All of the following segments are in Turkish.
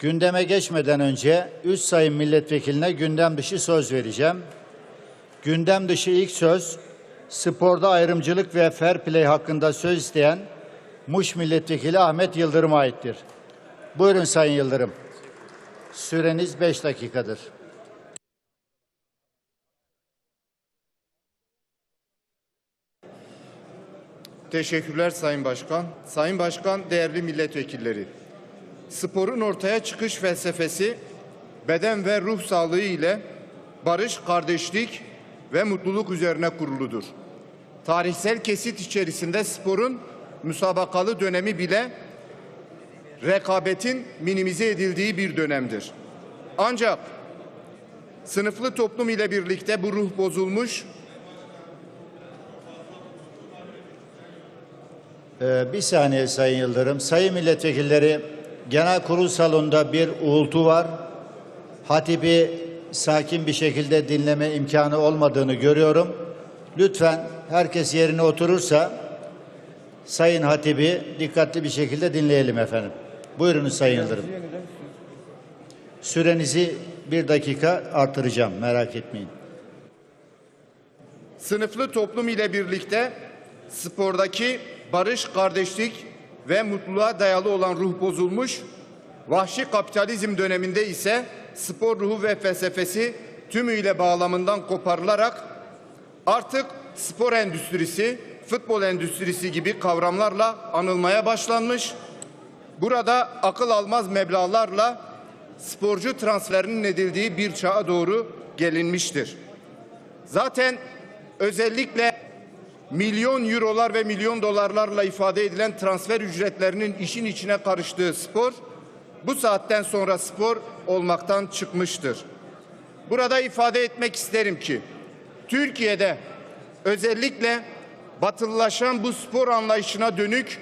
Gündeme geçmeden önce üç sayın milletvekiline gündem dışı söz vereceğim. Gündem dışı ilk söz, sporda ayrımcılık ve fair play hakkında söz isteyen Muş Milletvekili Ahmet Yıldırım'a aittir. Buyurun Sayın Yıldırım. Süreniz beş dakikadır. Teşekkürler Sayın Başkan. Sayın Başkan, değerli milletvekilleri. Sporun ortaya çıkış felsefesi beden ve ruh sağlığı ile barış, kardeşlik ve mutluluk üzerine kuruludur. Tarihsel kesit içerisinde sporun müsabakalı dönemi bile rekabetin minimize edildiği bir dönemdir. Ancak sınıflı toplum ile birlikte bu ruh bozulmuş, Ee, bir saniye Sayın Yıldırım. Sayın milletvekilleri, genel kurul salonunda bir uğultu var. Hatibi sakin bir şekilde dinleme imkanı olmadığını görüyorum. Lütfen herkes yerine oturursa Sayın Hatibi dikkatli bir şekilde dinleyelim efendim. Buyurunuz Sayın Yıldırım. Sürenizi bir dakika artıracağım merak etmeyin. Sınıflı toplum ile birlikte spordaki barış, kardeşlik ve mutluluğa dayalı olan ruh bozulmuş, vahşi kapitalizm döneminde ise spor ruhu ve felsefesi tümüyle bağlamından koparılarak artık spor endüstrisi, futbol endüstrisi gibi kavramlarla anılmaya başlanmış. Burada akıl almaz meblağlarla sporcu transferinin edildiği bir çağa doğru gelinmiştir. Zaten özellikle milyon eurolar ve milyon dolarlarla ifade edilen transfer ücretlerinin işin içine karıştığı spor bu saatten sonra spor olmaktan çıkmıştır. Burada ifade etmek isterim ki Türkiye'de özellikle batılılaşan bu spor anlayışına dönük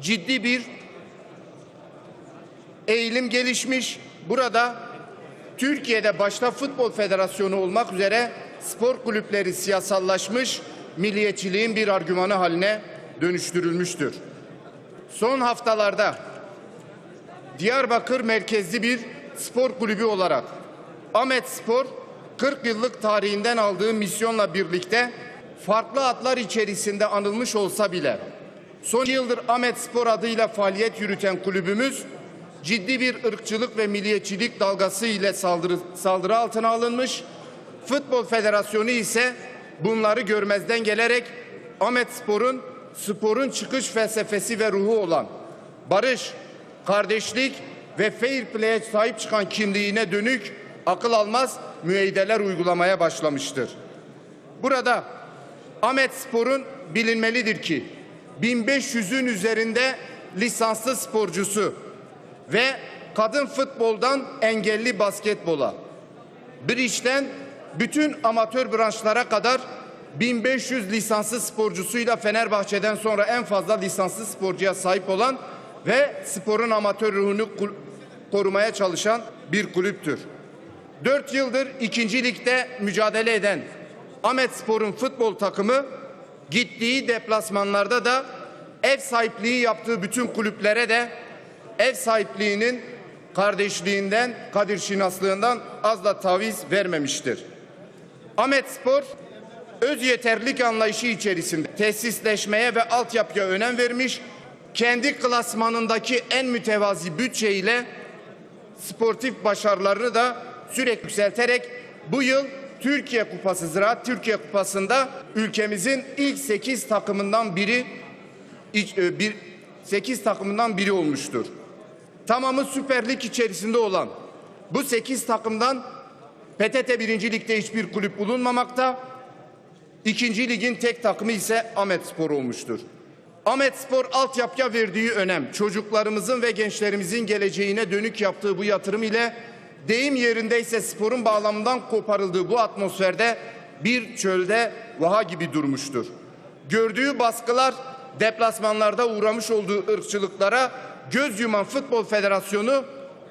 ciddi bir eğilim gelişmiş. Burada Türkiye'de başta Futbol Federasyonu olmak üzere spor kulüpleri siyasallaşmış, milliyetçiliğin bir argümanı haline dönüştürülmüştür. Son haftalarda Diyarbakır merkezli bir spor kulübü olarak Ahmet Spor 40 yıllık tarihinden aldığı misyonla birlikte farklı adlar içerisinde anılmış olsa bile son yıldır Ahmet Spor adıyla faaliyet yürüten kulübümüz ciddi bir ırkçılık ve milliyetçilik dalgası ile saldırı, saldırı altına alınmış. Futbol Federasyonu ise bunları görmezden gelerek Ahmet Spor'un sporun çıkış felsefesi ve ruhu olan barış, kardeşlik ve fair play'e sahip çıkan kimliğine dönük akıl almaz müeyyideler uygulamaya başlamıştır. Burada Ahmet Spor'un bilinmelidir ki 1500'ün üzerinde lisanslı sporcusu ve kadın futboldan engelli basketbola, Bridge'den bütün amatör branşlara kadar 1500 lisanslı sporcusuyla Fenerbahçe'den sonra en fazla lisanslı sporcuya sahip olan ve sporun amatör ruhunu korumaya çalışan bir kulüptür. 4 yıldır ikinci ligde mücadele eden Ahmet Spor'un futbol takımı gittiği deplasmanlarda da ev sahipliği yaptığı bütün kulüplere de ev sahipliğinin kardeşliğinden, kadir şinaslığından az da taviz vermemiştir. Ahmet Spor öz yeterlilik anlayışı içerisinde tesisleşmeye ve altyapıya önem vermiş, kendi klasmanındaki en mütevazi bütçeyle sportif başarılarını da sürekli yükselterek bu yıl Türkiye Kupası, Ziraat Türkiye Kupası'nda ülkemizin ilk 8 takımından biri e, bir 8 takımından biri olmuştur. Tamamı Süper Lig içerisinde olan bu 8 takımdan PTT 1. Lig'de hiçbir kulüp bulunmamakta. İkinci ligin tek takımı ise Ahmet Spor olmuştur. Ahmet Spor altyapıya verdiği önem, çocuklarımızın ve gençlerimizin geleceğine dönük yaptığı bu yatırım ile deyim yerindeyse sporun bağlamından koparıldığı bu atmosferde bir çölde vaha gibi durmuştur. Gördüğü baskılar deplasmanlarda uğramış olduğu ırkçılıklara göz yuman Futbol Federasyonu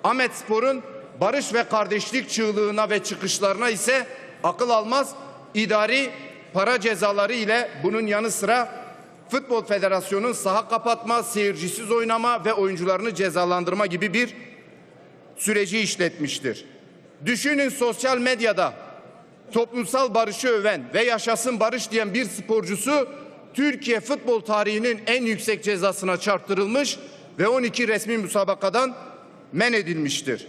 Ahmet Spor'un barış ve kardeşlik çığlığına ve çıkışlarına ise akıl almaz idari para cezaları ile bunun yanı sıra Futbol Federasyonu'nun saha kapatma, seyircisiz oynama ve oyuncularını cezalandırma gibi bir süreci işletmiştir. Düşünün sosyal medyada toplumsal barışı öven ve yaşasın barış diyen bir sporcusu Türkiye futbol tarihinin en yüksek cezasına çarptırılmış ve 12 resmi müsabakadan men edilmiştir.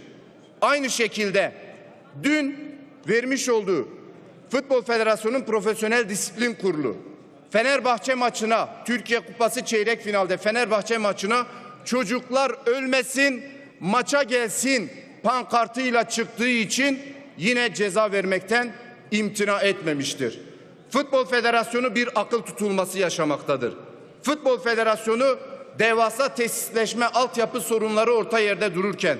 Aynı şekilde dün vermiş olduğu Futbol Federasyonu'nun Profesyonel Disiplin Kurulu Fenerbahçe maçına Türkiye Kupası çeyrek finalde Fenerbahçe maçına çocuklar ölmesin maça gelsin pankartıyla çıktığı için yine ceza vermekten imtina etmemiştir. Futbol Federasyonu bir akıl tutulması yaşamaktadır. Futbol Federasyonu devasa tesisleşme altyapı sorunları orta yerde dururken,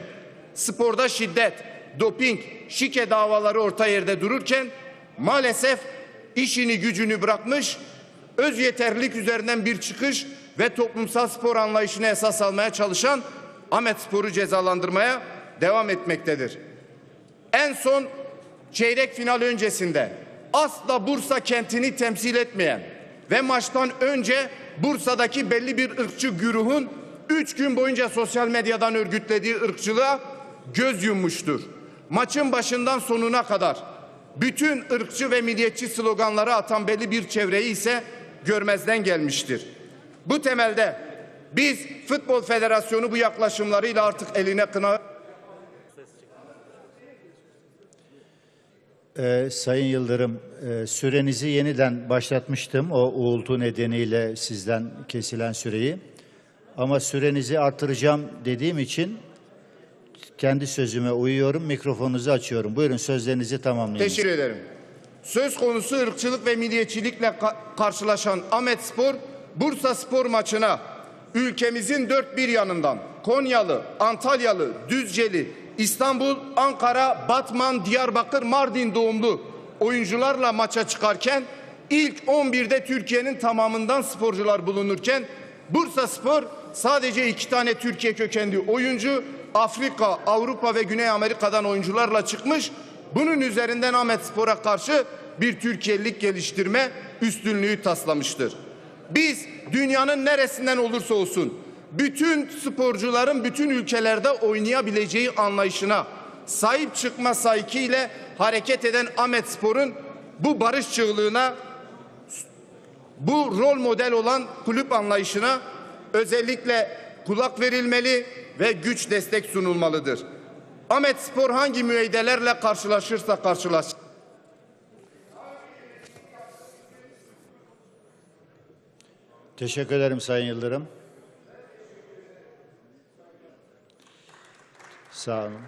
sporda şiddet, doping, şike davaları orta yerde dururken maalesef işini gücünü bırakmış, öz yeterlilik üzerinden bir çıkış ve toplumsal spor anlayışını esas almaya çalışan Ahmet Spor'u cezalandırmaya devam etmektedir. En son çeyrek final öncesinde asla Bursa kentini temsil etmeyen ve maçtan önce Bursa'daki belli bir ırkçı güruhun üç gün boyunca sosyal medyadan örgütlediği ırkçılığa göz yummuştur. Maçın başından sonuna kadar bütün ırkçı ve milliyetçi sloganları atan belli bir çevreyi ise görmezden gelmiştir. Bu temelde biz Futbol Federasyonu bu yaklaşımlarıyla artık eline kına Ee, Sayın Yıldırım, e, sürenizi yeniden başlatmıştım o uğultu nedeniyle sizden kesilen süreyi. Ama sürenizi artıracağım dediğim için kendi sözüme uyuyorum, mikrofonunuzu açıyorum. Buyurun sözlerinizi tamamlayın. Teşekkür ederim. Söz konusu ırkçılık ve milliyetçilikle ka- karşılaşan Ahmet Spor, Bursa Spor maçına ülkemizin dört bir yanından Konyalı, Antalyalı, Düzceli, İstanbul, Ankara, Batman, Diyarbakır, Mardin doğumlu oyuncularla maça çıkarken ilk 11'de Türkiye'nin tamamından sporcular bulunurken Bursa Spor sadece iki tane Türkiye kökenli oyuncu Afrika, Avrupa ve Güney Amerika'dan oyuncularla çıkmış. Bunun üzerinden Ahmet Spor'a karşı bir Türkiye'lilik geliştirme üstünlüğü taslamıştır. Biz dünyanın neresinden olursa olsun bütün sporcuların bütün ülkelerde oynayabileceği anlayışına sahip çıkma sahikiyle hareket eden Ahmet Spor'un bu barış çığlığına bu rol model olan kulüp anlayışına özellikle kulak verilmeli ve güç destek sunulmalıdır. Ahmet Spor hangi müeydelerle karşılaşırsa karşılaşsın. Teşekkür ederim Sayın Yıldırım. Sağ olun.